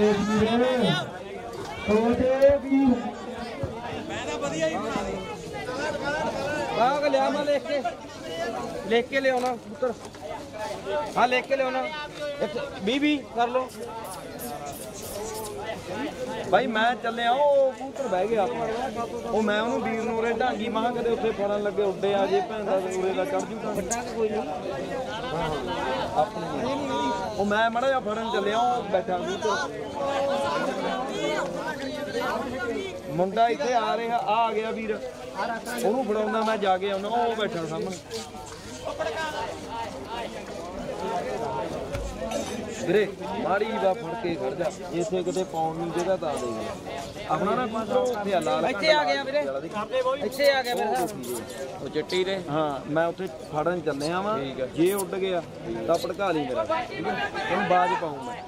ਮੇਰੇ ਵੀਰੇ ਉਹਦੇ ਵੀਰ ਆਹ ਲਿਆ ਮੈਂ ਲਿਖ ਕੇ ਲਿਖ ਕੇ ਲਿਆਉਣਾ ਪੁੱਤਰ ਹਾਂ ਲਿਖ ਕੇ ਲਿਆਉਣਾ 20 20 ਕਰ ਲਓ ਭਾਈ ਮੈਂ ਚੱਲਿਆ ਉਹ ਕਬੂਤਰ ਬਹਿ ਗਿਆ ਉਹ ਮੈਂ ਉਹਨੂੰ ਵੀਰ ਨੂੰ ਉਰੇ ਢਾਂਗੀ ਮਾਂ ਕਦੇ ਉੱਥੇ ਫੜਨ ਲੱਗੇ ਉੱਡੇ ਆ ਜੇ ਭੈਣ ਦਾ ਉਰੇ ਦਾ ਚੜ ਜੂਗਾ ਕੋਈ ਨਹੀਂ ਆਪਣੀ ਉਹ ਮੈਂ ਮੜਾ ਜਿਹਾ ਫੜਨ ਚੱਲਿਆ, ਉਹ ਬੈਠਾ ਕਬੂਤਰ ਮੁੰਡਾ ਇੱਥੇ ਆ ਰਿਹਾ, ਆ ਆ ਗਿਆ ਵੀਰ। ਉਹਨੂੰ ਫੜਾਉਂਦਾ ਮੈਂ ਜਾ ਕੇ ਆਉਣਾ ਉਹ ਬੈਠਾ ਸਾਹਮਣੇ। ਵੀਰੇ ਮਾੜੀ ਬਾ ਫੜ ਕੇ ਖੜ ਜਾ। ਇੱਥੇ ਕਿਤੇ ਪਾਉਣ ਨੂੰ ਜਗ੍ਹਾ ਤਾਂ ਦੇ ਆਪਣਾ ਨਾ ਪਾਸੋਂ ਉੱਥੇ ਆ ਲਾਲ ਇੱਥੇ ਆ ਗਿਆ ਵੀਰੇ। ਇੱਥੇ ਆ ਗਿਆ ਵੀਰੇ। ਉਹ ਚਿੱਟੀ ਦੇ। ਹਾਂ ਮੈਂ ਉੱਥੇ ਫੜਨ ਚੱਲਿਆ ਵਾਂ। ਜੇ ਉੱਡ ਗਿਆ ਤਾਂ ਭੜਕਾ ਲਈ ਮੇਰਾ। ਠੀਕ ਹੈ ਇਹਨੂੰ ਬਾਜ ਪਾਉਂ ਮੈਂ।